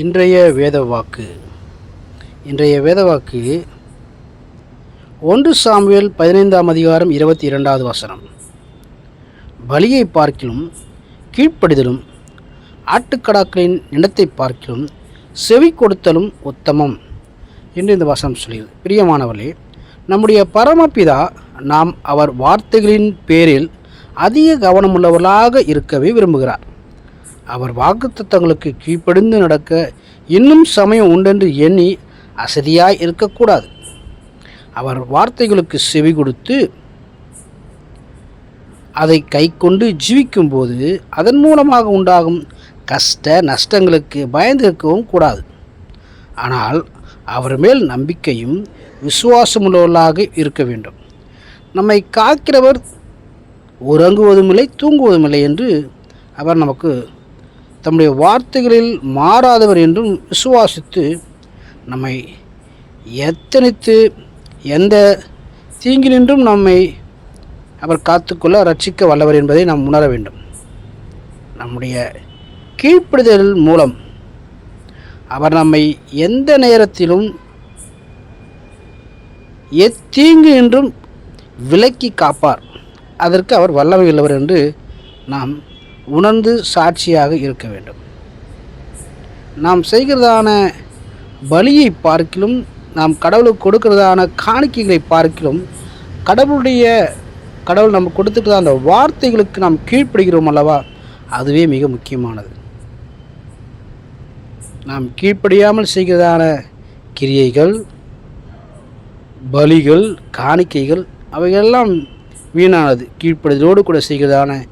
இன்றைய வேத வாக்கு இன்றைய வேத வாக்கு ஒன்று சாமுவேல் பதினைந்தாம் அதிகாரம் இருபத்தி இரண்டாவது வசனம். பலியை பார்க்கிலும் கீழ்ப்படிதலும் ஆட்டுக்கடாக்களின் நிலத்தை பார்க்கிலும் செவி கொடுத்தலும் உத்தமம் என்று இந்த வசனம் சொல்லியது பிரியமானவர்களே நம்முடைய பரமபிதா நாம் அவர் வார்த்தைகளின் பேரில் அதிக கவனமுள்ளவர்களாக இருக்கவே விரும்புகிறார். அவர் வாக்குத்தத்தங்களுக்கு கீழ்ப்படிந்து நடக்க இன்னும் சமயம் உண்டென்று எண்ணி அசதியாய் இருக்கக்கூடாது. அவர் வார்த்தைகளுக்கு செவி கொடுத்து அதை கைக்கொண்டு ஜீவிக்கும்போது அதன் மூலமாக உண்டாகும் கஷ்ட நஷ்டங்களுக்கு பயந்திருக்கவும் கூடாது. ஆனால் அவர் மேல் நம்பிக்கையும் விசுவாசமுள்ளவர்களாக இருக்க வேண்டும். நம்மை காக்கிறவர் உறங்குவதுமில்லை தூங்குவதுமில்லை என்று அவர் நமக்கு தம்முடைய வார்த்தைகளில் மாறாதவர் என்றும் விசுவாசித்து நம்மை எத்தனித்து எந்த தீங்கினின்றும் நம்மை அவர் காத்துக்கொள்ள ரட்சிக்க வல்லவர் என்பதை நாம் உணர வேண்டும். நம்முடைய கீழ்ப்படுதல் மூலம் அவர் நம்மை எந்த நேரத்திலும் எத்தீங்கு என்றும் விலக்கி காப்பார். அதற்கு அவர் வல்லமை உள்ளவர் என்று நாம் உணர்ந்து சாட்சியாக இருக்க வேண்டும். நாம் செய்கிறதான பலியை பார்க்கிலும் நாம் கடவுளுக்கு கொடுக்கிறதான காணிக்கைகளை பார்க்கிலும் கடவுளுடைய கடவுள் நம்ம கொடுத்துட்டு அந்த வார்த்தைகளுக்கு நாம் கீழ்ப்படுகிறோம் அல்லவா? அதுவே மிக முக்கியமானது. நாம் கீழ்ப்படியாமல் செய்கிறதான கிரியைகள் பலிகள் காணிக்கைகள் அவைகளெல்லாம் வீணானது. கீழ்ப்படுதலோடு கூட செய்கிறதான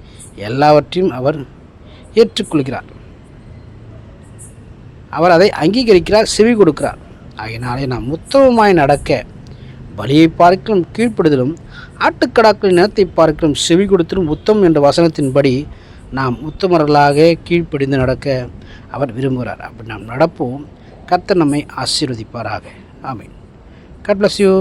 எல்லாவற்றையும் அவர் ஏற்றுக்கொள்கிறார். அவர் அதை அங்கீகரிக்கிறார் செவி கொடுக்கிறார். ஆகினாலே நாம் உத்தமமாய் நடக்க பலியை பார்க்கலும் கீழ்ப்படுதலும் ஆட்டுக்கடாக்களின் நிலத்தை பார்க்கலும் செவி கொடுத்தலும் உத்தம் என்ற வசனத்தின்படி நாம் உத்தமர்களாக கீழ்ப்படிந்து நடக்க அவர் விரும்புகிறார். அப்படி நாம் நடப்போம். கர்த்தர் நம்மை ஆசீர்வதிப்பாராக. ஆமீன். Cut bless you